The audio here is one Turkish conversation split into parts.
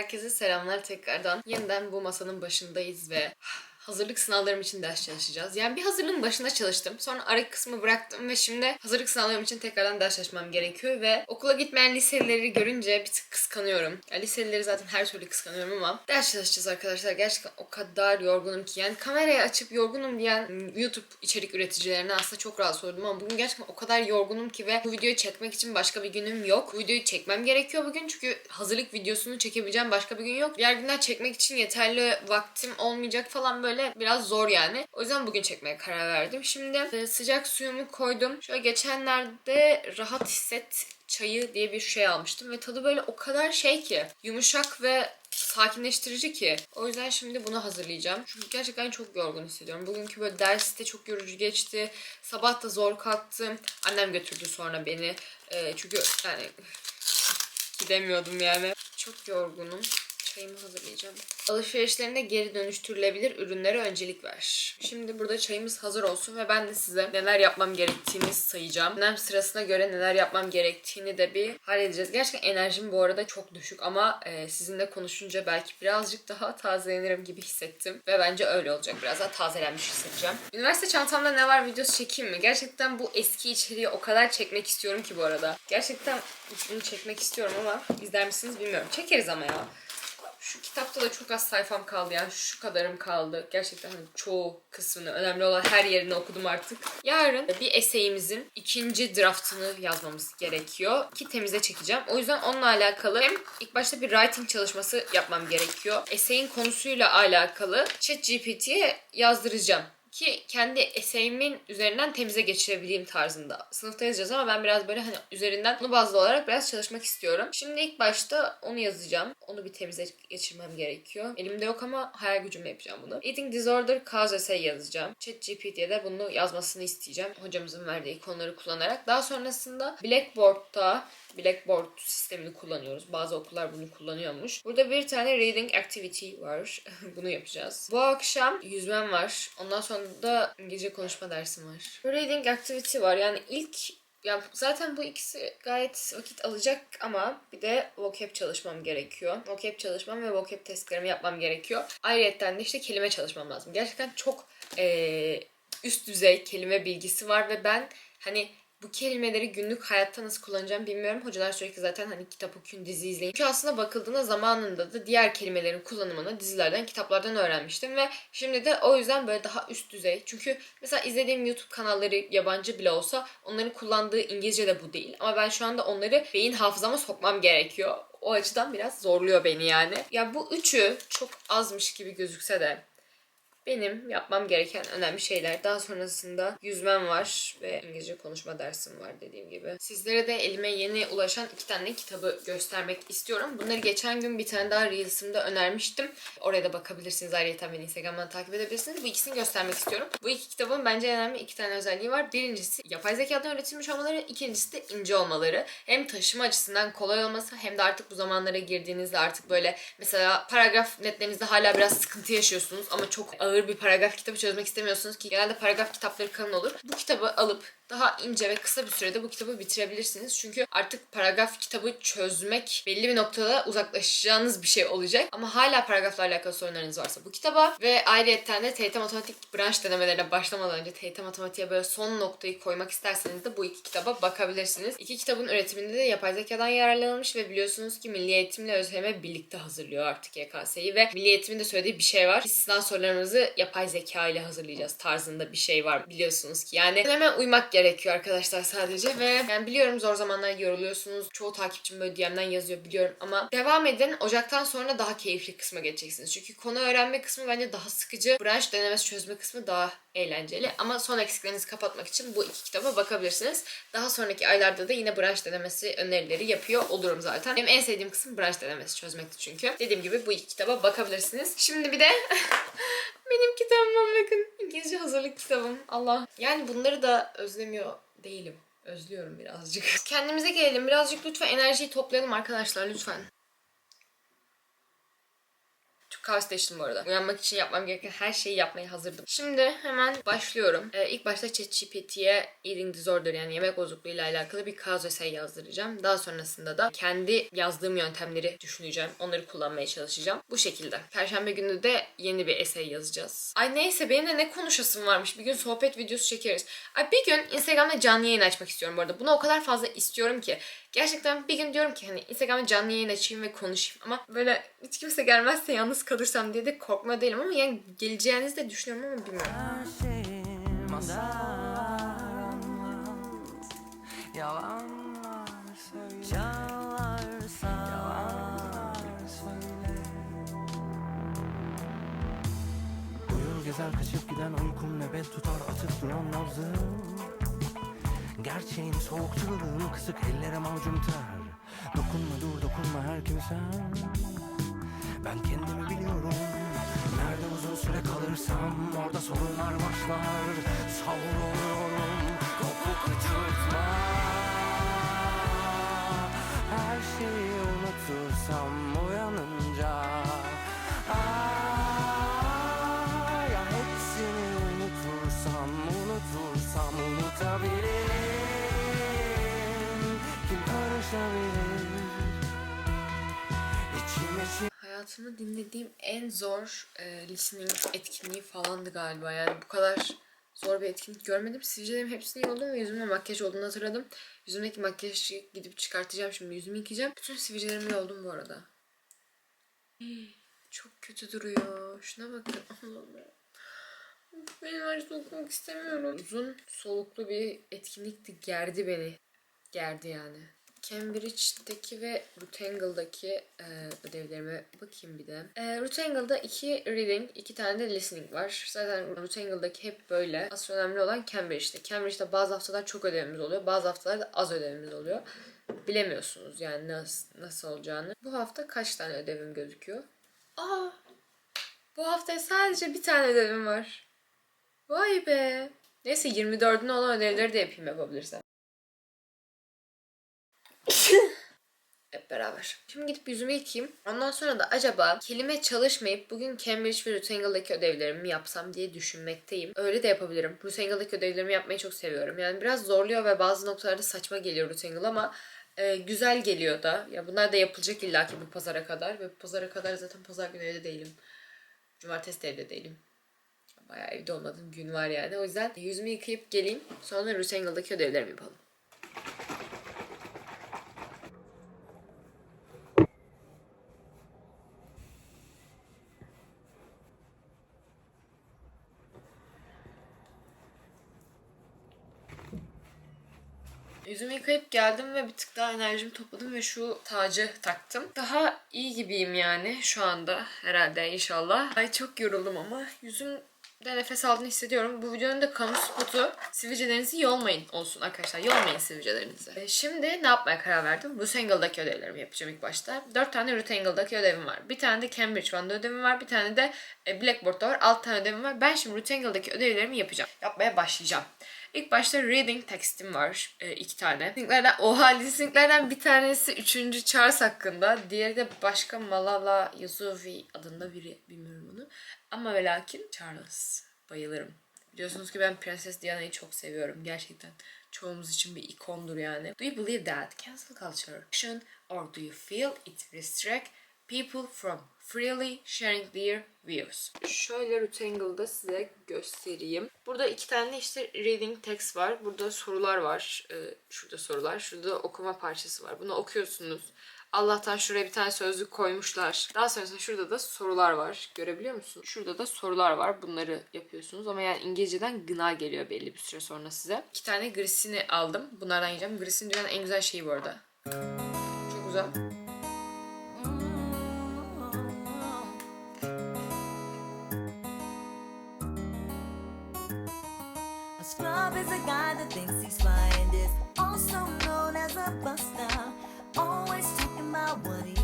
Herkese selamlar tekrardan. Yeniden bu masanın başındayız ve hazırlık sınavlarım için ders çalışacağız. Yani bir hazırlığın başında çalıştım. Sonra ara kısmı bıraktım ve şimdi hazırlık sınavlarım için tekrardan ders çalışmam gerekiyor ve okula gitmeyen liselileri görünce bir tık kıskanıyorum. Yani liselileri zaten her türlü kıskanıyorum ama ders çalışacağız arkadaşlar. Gerçekten o kadar yorgunum ki yani kamerayı açıp yorgunum diyen YouTube içerik üreticilerine aslında çok rahatsız oldum ama bugün gerçekten o kadar yorgunum ki ve bu videoyu çekmek için başka bir günüm yok. Bu videoyu çekmem gerekiyor bugün çünkü hazırlık videosunu çekebileceğim başka bir gün yok. Diğer günler çekmek için yeterli vaktim olmayacak falan böyle biraz zor yani. O yüzden bugün çekmeye karar verdim. Şimdi e, sıcak suyumu koydum. Şöyle geçenlerde rahat hisset çayı diye bir şey almıştım ve tadı böyle o kadar şey ki yumuşak ve sakinleştirici ki. O yüzden şimdi bunu hazırlayacağım. Çünkü gerçekten çok yorgun hissediyorum. Bugünkü böyle ders de çok yorucu geçti. Sabah da zor kalktım. Annem götürdü sonra beni. Ee, çünkü yani gidemiyordum yani. Çok yorgunum. Çayımı hazırlayacağım. Alışverişlerinde geri dönüştürülebilir ürünlere öncelik ver. Şimdi burada çayımız hazır olsun ve ben de size neler yapmam gerektiğini sayacağım. Önem sırasına göre neler yapmam gerektiğini de bir halledeceğiz. Gerçekten enerjim bu arada çok düşük ama e, sizinle konuşunca belki birazcık daha tazelenirim gibi hissettim. Ve bence öyle olacak. Biraz daha tazelenmiş hissedeceğim. Üniversite çantamda ne var videosu çekeyim mi? Gerçekten bu eski içeriği o kadar çekmek istiyorum ki bu arada. Gerçekten bunu çekmek istiyorum ama izler misiniz bilmiyorum. Çekeriz ama ya. Şu kitapta da çok az sayfam kaldı yani şu kadarım kaldı. Gerçekten hani çoğu kısmını, önemli olan her yerini okudum artık. Yarın bir eseyimizin ikinci draftını yazmamız gerekiyor ki temize çekeceğim. O yüzden onunla alakalı hem ilk başta bir writing çalışması yapmam gerekiyor. Eseyin konusuyla alakalı ChatGPT'ye yazdıracağım ki kendi eseyimin üzerinden temize geçirebileyim tarzında. Sınıfta yazacağız ama ben biraz böyle hani üzerinden bunu bazlı olarak biraz çalışmak istiyorum. Şimdi ilk başta onu yazacağım. Onu bir temize geçirmem gerekiyor. Elimde yok ama hayal gücümle yapacağım bunu. Eating Disorder Cause Essay yazacağım. ChatGPT'ye de bunu yazmasını isteyeceğim. Hocamızın verdiği konuları kullanarak. Daha sonrasında Blackboard'da Blackboard sistemini kullanıyoruz. Bazı okullar bunu kullanıyormuş. Burada bir tane reading activity var. bunu yapacağız. Bu akşam yüzmem var. Ondan sonra da İngilizce konuşma dersim var. Reading activity var. Yani ilk ya zaten bu ikisi gayet vakit alacak ama bir de vocab çalışmam gerekiyor. Vocab çalışmam ve vocab testlerimi yapmam gerekiyor. Ayrıca de işte kelime çalışmam lazım. Gerçekten çok eee, üst düzey kelime bilgisi var ve ben hani bu kelimeleri günlük hayatta nasıl kullanacağım bilmiyorum. Hocalar sürekli zaten hani kitap okuyun, dizi izleyin. Çünkü aslında bakıldığında zamanında da diğer kelimelerin kullanımını dizilerden, kitaplardan öğrenmiştim ve şimdi de o yüzden böyle daha üst düzey. Çünkü mesela izlediğim YouTube kanalları yabancı bile olsa onların kullandığı İngilizce de bu değil. Ama ben şu anda onları beyin hafızama sokmam gerekiyor. O açıdan biraz zorluyor beni yani. Ya bu üçü çok azmış gibi gözükse de benim yapmam gereken önemli şeyler. Daha sonrasında yüzmem var ve İngilizce konuşma dersim var dediğim gibi. Sizlere de elime yeni ulaşan iki tane kitabı göstermek istiyorum. Bunları geçen gün bir tane daha Reels'ımda önermiştim. Oraya da bakabilirsiniz. Ayrıca beni Instagram'dan takip edebilirsiniz. Bu ikisini göstermek istiyorum. Bu iki kitabın bence en önemli iki tane özelliği var. Birincisi yapay zekadan üretilmiş olmaları. ikincisi de ince olmaları. Hem taşıma açısından kolay olması hem de artık bu zamanlara girdiğinizde artık böyle mesela paragraf netlerinizde hala biraz sıkıntı yaşıyorsunuz ama çok ağır bir paragraf kitabı çözmek istemiyorsunuz ki genelde paragraf kitapları kalın olur. Bu kitabı alıp daha ince ve kısa bir sürede bu kitabı bitirebilirsiniz. Çünkü artık paragraf kitabı çözmek belli bir noktada uzaklaşacağınız bir şey olacak. Ama hala paragrafla alakalı sorunlarınız varsa bu kitaba ve ayrıyetten de TYT Matematik branş denemelerine başlamadan önce TYT Matematik'e böyle son noktayı koymak isterseniz de bu iki kitaba bakabilirsiniz. İki kitabın üretiminde de yapay zekadan yararlanılmış ve biliyorsunuz ki Milli Eğitimle ÖSYM birlikte hazırlıyor artık YKS'yi ve Milli Eğitim'in de söylediği bir şey var. Biz sınav sorularımızı yapay zeka ile hazırlayacağız tarzında bir şey var biliyorsunuz ki. Yani hemen uymak gerekiyor arkadaşlar sadece ve yani biliyorum zor zamanlar yoruluyorsunuz. Çoğu takipçim böyle DM'den yazıyor biliyorum ama devam edin. Ocaktan sonra daha keyifli kısma geçeceksiniz. Çünkü konu öğrenme kısmı bence daha sıkıcı. Branş denemesi çözme kısmı daha eğlenceli. Ama son eksiklerinizi kapatmak için bu iki kitaba bakabilirsiniz. Daha sonraki aylarda da yine branş denemesi önerileri yapıyor olurum zaten. Benim en sevdiğim kısım branş denemesi çözmekti çünkü. Dediğim gibi bu iki kitaba bakabilirsiniz. Şimdi bir de benim kitabıma bakın. İngilizce hazırlık kitabım. Allah. Yani bunları da özlemiyor değilim. Özlüyorum birazcık. Kendimize gelelim. Birazcık lütfen enerjiyi toplayalım arkadaşlar lütfen. Kahve içtim bu arada. Uyanmak için yapmam gereken her şeyi yapmaya hazırdım. Şimdi hemen başlıyorum. Ee, ilk başta ChatGPT'ye eating disorder yani yemek bozukluğuyla alakalı bir cause essay yazdıracağım. Daha sonrasında da kendi yazdığım yöntemleri düşüneceğim. Onları kullanmaya çalışacağım. Bu şekilde. Perşembe günü de yeni bir essay yazacağız. Ay neyse benim de ne konuşasım varmış. Bir gün sohbet videosu çekeriz. Ay bir gün Instagram'da canlı yayın açmak istiyorum bu arada. Bunu o kadar fazla istiyorum ki. Gerçekten bir gün diyorum ki hani Instagram'da canlı yayın açayım ve konuşayım. Ama böyle hiç kimse gelmezse yalnız kalırsam diye de korkma değilim ama yani geleceğinizi de düşünüyorum ama bilmiyorum. Gezer kaçıp giden uykum nöbet tutar atıp duran nabzım Gerçeğin soğuk çığlığın kısık ellere macun ter Dokunma dur dokunma her kimsen Ben kendimi biliyorum. Nerede uzun süre kalırsam Orada sorunlar başlar. Savruluyorum Kopuk uçurtma Her şeyi unutursam Dinlediğim en zor e, listening etkinliği falandı galiba. Yani bu kadar zor bir etkinlik görmedim. Sivilcelerim hepsini yoldum ve yüzümde makyaj olduğunu hatırladım. Yüzümdeki makyajı gidip çıkartacağım şimdi. Yüzümü yıkayacağım. Bütün sivilcelerimi yoldum bu arada. Çok kötü duruyor. Şuna bakın. Allah'ım Benim artık okumak istemiyorum. Uzun soluklu bir etkinlikti. Gerdi beni. Gerdi yani. Cambridge'deki ve Rutangle'daki e, ödevlerime bakayım bir de. E, Rutangle'da iki reading, iki tane de listening var. Zaten Rutangle'daki hep böyle. Asıl önemli olan Cambridge'de. Cambridge'de bazı haftalar çok ödevimiz oluyor, bazı haftalar da az ödevimiz oluyor. Bilemiyorsunuz yani nasıl, nasıl olacağını. Bu hafta kaç tane ödevim gözüküyor? Aa! Bu hafta sadece bir tane ödevim var. Vay be! Neyse 24'üne olan ödevleri de yapayım yapabilirsem. Hep beraber. Şimdi gidip yüzümü yıkayayım. Ondan sonra da acaba kelime çalışmayıp bugün Cambridge ve Rutangle'daki ödevlerimi yapsam diye düşünmekteyim. Öyle de yapabilirim. Rutangle'daki ödevlerimi yapmayı çok seviyorum. Yani biraz zorluyor ve bazı noktalarda saçma geliyor Rutangle ama e, güzel geliyor da. Ya bunlar da yapılacak illaki bu pazara kadar. Ve bu pazara kadar zaten pazar günü evde değilim. Cumartesi de evde değilim. Bayağı evde olmadığım gün var yani. O yüzden yüzümü yıkayıp geleyim. Sonra Rutangle'daki ödevlerimi yapalım. Yüzümü yıkayıp geldim ve bir tık daha enerjimi topladım ve şu tacı taktım. Daha iyi gibiyim yani şu anda herhalde inşallah. Ay çok yoruldum ama yüzümde nefes aldığını hissediyorum. Bu videonun da kamu spotu sivilcelerinizi yolmayın olsun arkadaşlar. Yolmayın sivilcelerinizi. E, Şimdi ne yapmaya karar verdim? Rutangle'daki ödevlerimi yapacağım ilk başta. 4 tane Rutangle'daki ödevim var. Bir tane de Cambridge One'da ödevim var. Bir tane de e, Blackboard'da var. 6 tane ödevim var. Ben şimdi Rutangle'daki ödevlerimi yapacağım. Yapmaya başlayacağım. İlk başta reading tekstim var. e, iki tane. Listenings'lerden, oha listenings'lerden bir tanesi 3. Charles hakkında. Diğeri de başka Malala Yousafzai adında biri. Bilmiyorum onu. Ama ve lakin Charles. Bayılırım. Biliyorsunuz ki ben Prenses Diana'yı çok seviyorum. Gerçekten çoğumuz için bir ikondur yani. Do you believe that cancel culture action or do you feel it restrict people from freely sharing their views. Şöyle Rectangle'da size göstereyim. Burada iki tane işte reading text var. Burada sorular var. Ee, şurada sorular. Şurada okuma parçası var. Bunu okuyorsunuz. Allah'tan şuraya bir tane sözlük koymuşlar. Daha sonrasında şurada da sorular var. Görebiliyor musun? Şurada da sorular var. Bunları yapıyorsunuz. Ama yani İngilizceden gına geliyor belli bir süre sonra size. İki tane grisini aldım. Bunlardan yiyeceğim. Grisinin dünyanın en güzel şeyi bu arada. Çok güzel. Guy that thinks he's fly and is also known as a buster. Always talking about what he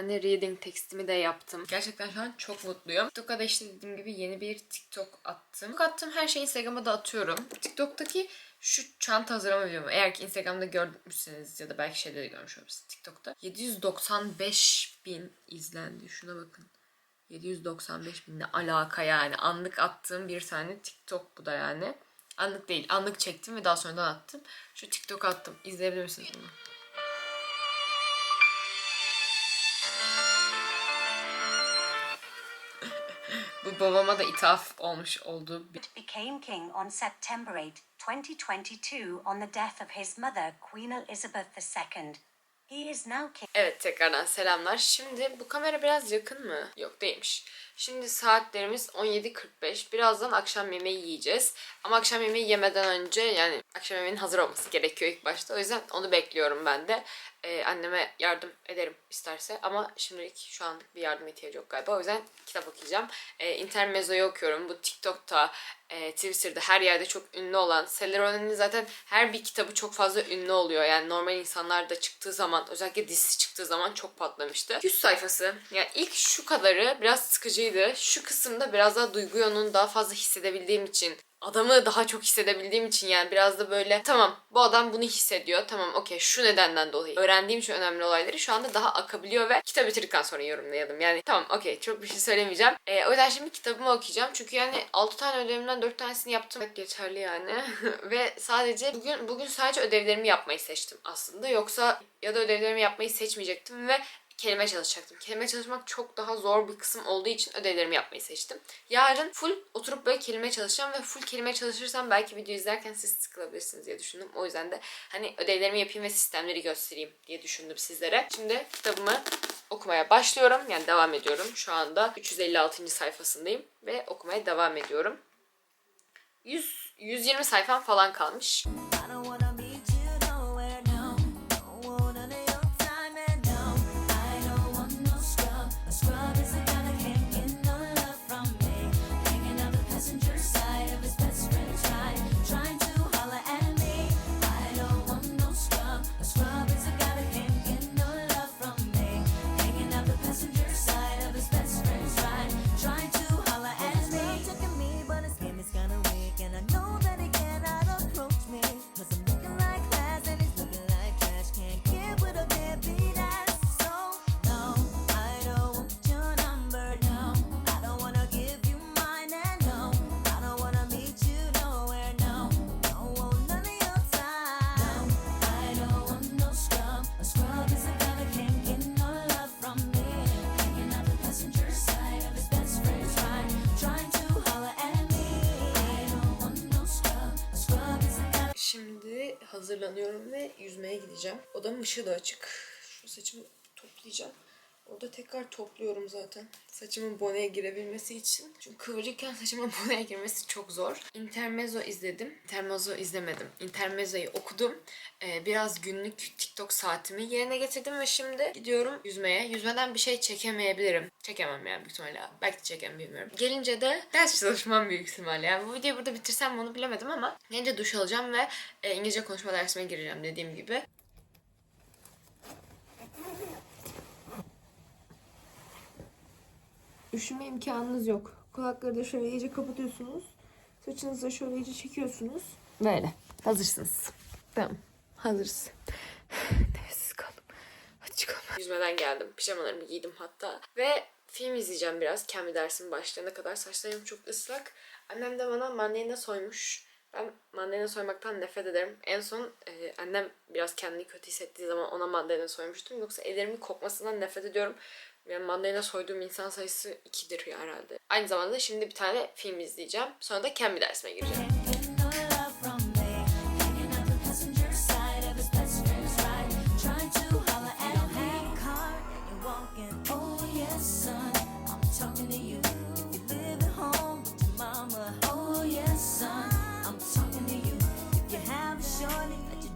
tane reading tekstimi de yaptım. Gerçekten şu an çok mutluyum. TikTok'a işte dediğim gibi yeni bir TikTok attım. TikTok attığım her şeyi Instagram'a da atıyorum. TikTok'taki şu çanta hazırlama videomu eğer ki Instagram'da görmüşseniz ya da belki şeyde de görmüş olabilirsiniz TikTok'ta. 795 bin izlendi. Şuna bakın. 795 bin ne alaka yani. Anlık attığım bir tane TikTok bu da yani. Anlık değil. Anlık çektim ve daha sonradan attım. Şu TikTok attım. İzleyebilir misiniz bunu? Babama da ithaf olmuş bir became king on September 8, 2022, on the death of his mother, Queen Elizabeth II. Evet tekrardan selamlar. Şimdi bu kamera biraz yakın mı? Yok değilmiş. Şimdi saatlerimiz 17.45. Birazdan akşam yemeği yiyeceğiz. Ama akşam yemeği yemeden önce yani akşam yemeğinin hazır olması gerekiyor ilk başta. O yüzden onu bekliyorum ben de. Ee, anneme yardım ederim isterse. Ama şimdilik şu anlık bir yardım ihtiyacı yok galiba. O yüzden kitap okuyacağım. Ee, Intermezzo'yu okuyorum. Bu TikTok'ta, e, Twitter'da her yerde çok ünlü olan. Celerone'nin zaten her bir kitabı çok fazla ünlü oluyor. Yani normal insanlar da çıktığı zaman özellikle dizisi çıktığı zaman çok patlamıştı. 100 sayfası. Yani ilk şu kadarı biraz sıkıcıydı. Şu kısımda biraz daha duygu yoğunluğunu daha fazla hissedebildiğim için adamı daha çok hissedebildiğim için yani biraz da böyle tamam bu adam bunu hissediyor tamam okey şu nedenden dolayı öğrendiğim şu önemli olayları şu anda daha akabiliyor ve kitap bitirdikten sonra yorumlayalım. Yani tamam okey çok bir şey söylemeyeceğim. Ee, o yüzden şimdi kitabımı okuyacağım. Çünkü yani 6 tane ödevimden 4 tanesini yaptım. Evet yeterli yani. Ve sadece bugün bugün sadece ödevlerimi yapmayı seçtim aslında. Yoksa ya da ödevlerimi yapmayı seçmeyecektim ve kelime çalışacaktım. Kelime çalışmak çok daha zor bir kısım olduğu için ödevlerimi yapmayı seçtim. Yarın full oturup böyle kelime çalışacağım ve full kelime çalışırsam belki video izlerken siz sıkılabilirsiniz diye düşündüm. O yüzden de hani ödevlerimi yapayım ve sistemleri göstereyim diye düşündüm sizlere. Şimdi kitabımı okumaya başlıyorum. Yani devam ediyorum. Şu anda 356. sayfasındayım ve okumaya devam ediyorum. 100 120 sayfam falan kalmış. Hazırlanıyorum ve yüzmeye gideceğim. Odamın ışığı da açık. Şu saçımı toplayacağım. Orada tekrar topluyorum zaten. Saçımın boneye girebilmesi için. Çünkü kıvırırken saçımın boneye girmesi çok zor. Intermezzo izledim. Intermezzo izlemedim. Intermezzo'yu okudum. Ee, biraz günlük TikTok saatimi yerine getirdim ve şimdi gidiyorum yüzmeye. Yüzmeden bir şey çekemeyebilirim. Çekemem yani büyük ihtimalle. Belki de çekemem bilmiyorum. Gelince de ders çalışmam büyük ihtimalle. Yani bu videoyu burada bitirsem onu bilemedim ama gelince duş alacağım ve e, İngilizce konuşma dersime gireceğim dediğim gibi. Üşüme imkanınız yok. Kulakları da şöyle iyice kapatıyorsunuz. Saçınızı da şöyle iyice çekiyorsunuz. Böyle. Hazırsınız. Tamam. Hazırız. Nefessiz kaldım. Hadi çıkalım. Yüzmeden geldim. Pijamalarımı giydim hatta. Ve film izleyeceğim biraz. Kendi dersim başlayana kadar. Saçlarım çok ıslak. Annem de bana mandalina soymuş. Ben mandalina soymaktan nefret ederim. En son e, annem biraz kendini kötü hissettiği zaman ona mandalina soymuştum. Yoksa ellerimin kokmasından nefret ediyorum. Yani mandalina soyduğum insan sayısı 2'dir ya herhalde. Aynı zamanda şimdi bir tane film izleyeceğim. Sonra da kendi dersime gireceğim.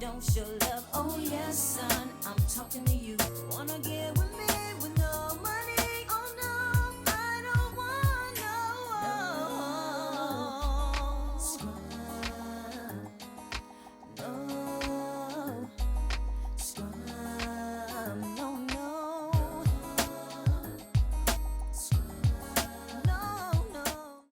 don't show love. Oh yes, son, I'm talking to you. Wanna get with me with no